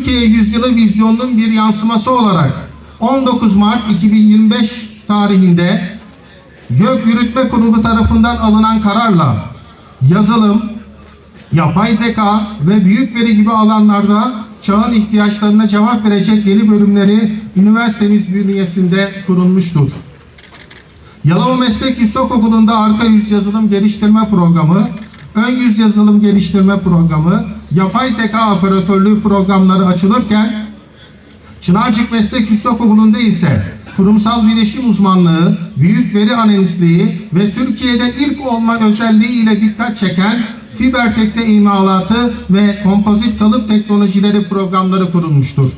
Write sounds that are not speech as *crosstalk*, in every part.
Türkiye Yüzyılı vizyonunun bir yansıması olarak 19 Mart 2025 tarihinde YÖK Yürütme Kurulu tarafından alınan kararla yazılım, yapay zeka ve büyük veri gibi alanlarda çağın ihtiyaçlarına cevap verecek yeni bölümleri üniversitemiz bünyesinde kurulmuştur. Yalova Meslek Yüksekokulu'nda arka yüz yazılım geliştirme programı, ön yüz yazılım geliştirme programı, yapay zeka operatörlüğü programları açılırken Çınarcık Meslek Yüksekokulu'nda ise kurumsal bilişim uzmanlığı, büyük veri analizliği ve Türkiye'de ilk olma özelliği ile dikkat çeken fibertekte imalatı ve kompozit kalıp teknolojileri programları kurulmuştur.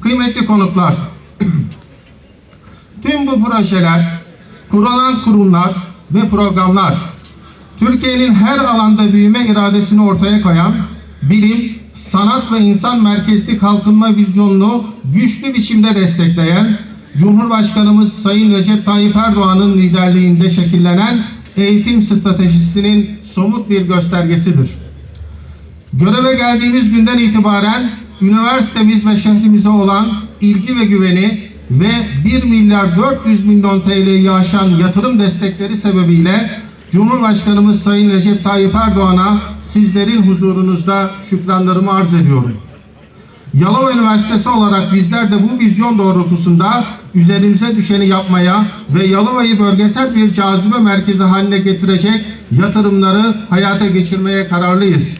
Kıymetli konuklar, *clears throat* tüm bu projeler, kurulan kurumlar ve programlar Türkiye'nin her alanda büyüme iradesini ortaya koyan bilim, sanat ve insan merkezli kalkınma vizyonunu güçlü biçimde destekleyen Cumhurbaşkanımız Sayın Recep Tayyip Erdoğan'ın liderliğinde şekillenen eğitim stratejisinin somut bir göstergesidir. Göreve geldiğimiz günden itibaren üniversitemiz ve şehrimize olan ilgi ve güveni ve 1 milyar 400 milyon TL'yi aşan yatırım destekleri sebebiyle Cumhurbaşkanımız Sayın Recep Tayyip Erdoğan'a sizlerin huzurunuzda şükranlarımı arz ediyorum. Yalova Üniversitesi olarak bizler de bu vizyon doğrultusunda üzerimize düşeni yapmaya ve Yalova'yı bölgesel bir cazibe merkezi haline getirecek yatırımları hayata geçirmeye kararlıyız.